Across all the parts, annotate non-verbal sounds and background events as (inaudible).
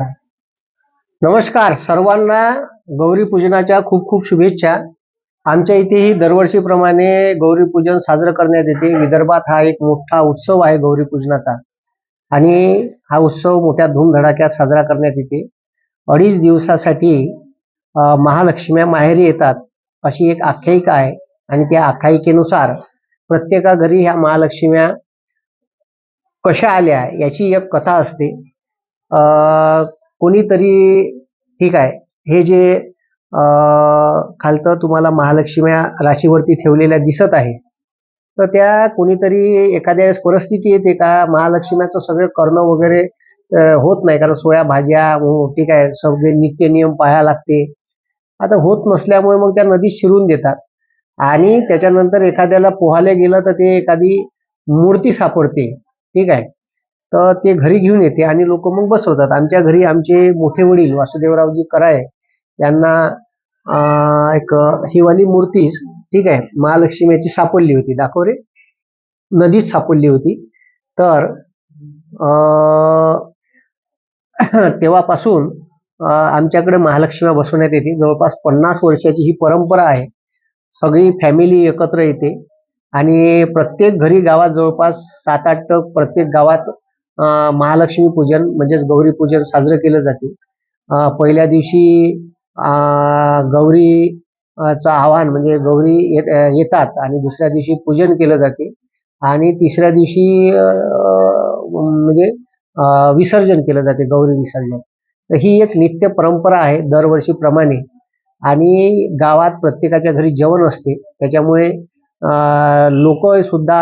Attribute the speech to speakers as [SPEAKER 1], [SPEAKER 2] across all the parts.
[SPEAKER 1] नमस्कार सर्वांना गौरी पूजनाच्या खूप खूप शुभेच्छा. आमच्या इथेही दरवर्षीप्रमाणे गौरी पूजन साजरं करण्यात येते. विदर्भात हा एक मोठा उत्सव आहे गौरी पूजनाचा. आणि हा उत्सव मोठ्या धूमधडाक्यात साजरा करण्यात येते. अडीच दिवसासाठी महालक्ष्म्या माहेरी येतात अशी एक आख्यायिका आहे. आणि त्या आख्यायिकेनुसार प्रत्येका घरी ह्या महालक्ष्म्या कशा आल्या याची एक कथा असते. कोणीतरी ठीक आहे. हे जे खालतं तुम्हाला महालक्ष्मी राशीवरती ठेवलेल्या दिसत आहे. तर त्या कोणीतरी एखाद्या वेळेस परिस्थिती येते का? महालक्ष्म्याचं सगळं करणं वगैरे होत नाही. कारण सोया भाज्या ठीक आहे सगळे नित्य नियम पाहायला लागते. आता होत नसल्यामुळे मग त्या नदीत शिरून देतात. आणि त्याच्यानंतर एखाद्याला पोहायला गेलं तर ते एखादी मूर्ती सापडते. ठीक आहे. तर ते घरी घेऊन येते आणि लोक मग बसवतात. आमच्या घरी आमचे मोठे वडील वासुदेवरावजी कराय यांना एक हिवाली मूर्तीच ठीक आहे महालक्ष्मीची सापडली होती. दाखव रे. नदीत सापडली होती. तर (clears throat) तेव्हापासून आमच्याकडे महालक्ष्मी बसवण्यात येते. जवळपास पन्नास वर्षाची ही परंपरा आहे. सगळी फॅमिली एकत्र येते. आणि प्रत्येक घरी गावात जवळपास सात आठ प्रत्येक गावात महालक्ष्मी पूजन म्हणजेच गौरी पूजन साजरं केलं जाते. पहिल्या दिवशी गौरी चं आव्हान म्हणजे गौरी येत येतात आणि दुसऱ्या दिवशी पूजन केलं जाते. आणि तिसऱ्या दिवशी म्हणजे विसर्जन केलं जाते गौरी विसर्जन. तर ही एक नित्य परंपरा आहे दरवर्षीप्रमाणे. आणि गावात प्रत्येकाच्या घरी जेवण असते. त्याच्यामुळे लोक सुद्धा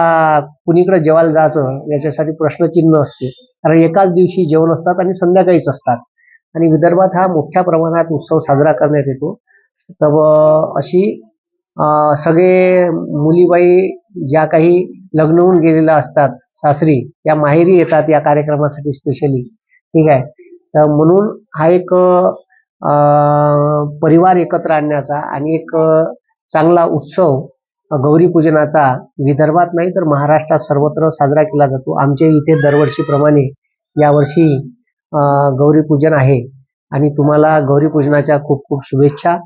[SPEAKER 1] कुणीकडे जेवायला जायचं याच्यासाठी प्रश्नचिन्ह असते. कारण एकाच दिवशी जेवण असतात आणि संध्याकाळीच असतात. आणि विदर्भात हा मोठ्या प्रमाणात उत्सव साजरा करण्यात येतो. तर अशी सगळे मुलीबाई ज्या काही लग्न होऊन गेलेल्या असतात सासरी त्या माहेरी येतात या कार्यक्रमासाठी स्पेशली ठीक आहे? तर म्हणून हा एक परिवार एकत्र आणण्याचा आणि एक चांगला उत्सव गौरीपूजनाचा गौरी पूजनाचा विदर्भात नाही तर महाराष्ट्रात सर्वत्र साजरा केला जातो. आमच्या इथे दरवर्षीप्रमाणे यावर्षी अं, गौरी पूजन आहे. आणि तुम्हाला गौरी पूजनाच्या खूप खूप शुभेच्छा.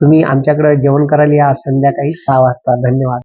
[SPEAKER 1] तुम्ही आमच्याकडे जेवण करायला या आज संध्याकाळी सहा वाजता. धन्यवाद.